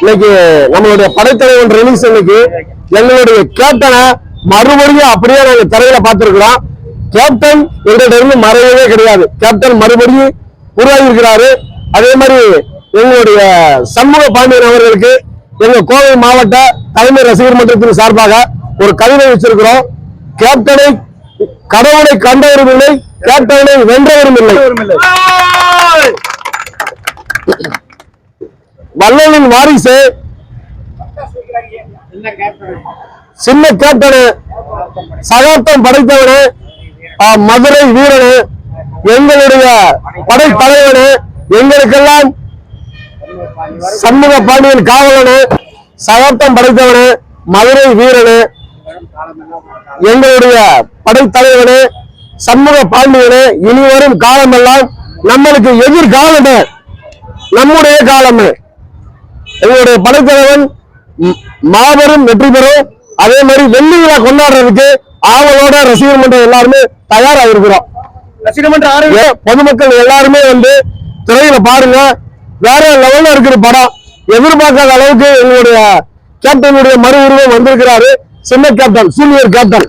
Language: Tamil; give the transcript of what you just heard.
இன்னைக்கு நம்மளுடைய படைத்தலைவன் ரிலீஸ் இன்னைக்கு எங்களுடைய கேப்டனை மறுபடியும் அப்படியே நாங்க திரையில பார்த்திருக்கிறோம். கேப்டன் எங்கள்கிட்ட இருந்து மறையவே கிடையாது. கேப்டன் மறுபடியும் உருவாகி இருக்கிறாரு அதே மாதிரி எங்களுடைய சண்முக பாண்டியன் அவர்களுக்கு எங்க கோவை மாவட்ட தலைமை ரசிகர் மன்றத்தின் சார்பாக ஒரு கவிதை வச்சிருக்கிறோம். கேப்டனை கடவுளை கண்டவரும் இல்லை கேப்டனை வென்றவரும் இல்லை. வல்லலின் வாரிசு. சின்ன கேப்டனு. சகாப்தம் படைத்தவனு. மதுரை வீரனு. எங்களுடைய படை தலைவனு. எங்களுக்கெல்லாம் சண்முக பாண்டியன் காவலனு. சகாப்தம் படைத்தவனு. மதுரை வீரனு. எங்களுடைய படைத்தலைவனு சண்முக பாண்டியனு. இனி வரும் காலமெல்லாம் நம்மளுக்கு எதிர்காலமே. நம்முடைய காலமே. எங்களுடைய படைத்தலைவன் மாபெரும் வெற்றி பெறும். அதே மாதிரி வெள்ளி விழா கொண்டாடுறதுக்கு ஆவலோட ரசிகர் மன்றம் எல்லாருமே தயாரா இருக்கிறோம் ரசிகர் மன்ற ஆரோக்கியம் ஏன் பொதுமக்கள் எல்லாருமே வந்து திரையில பாருங்க. வேற லெவல்ல இருக்கிற படம். எதிர்பார்க்காத அளவுக்கு எங்களுடைய கேப்டனுடைய மறு உருவம் வந்திருக்கிறாரு. சின்ன கேப்டன் சூனியர் கேப்டன்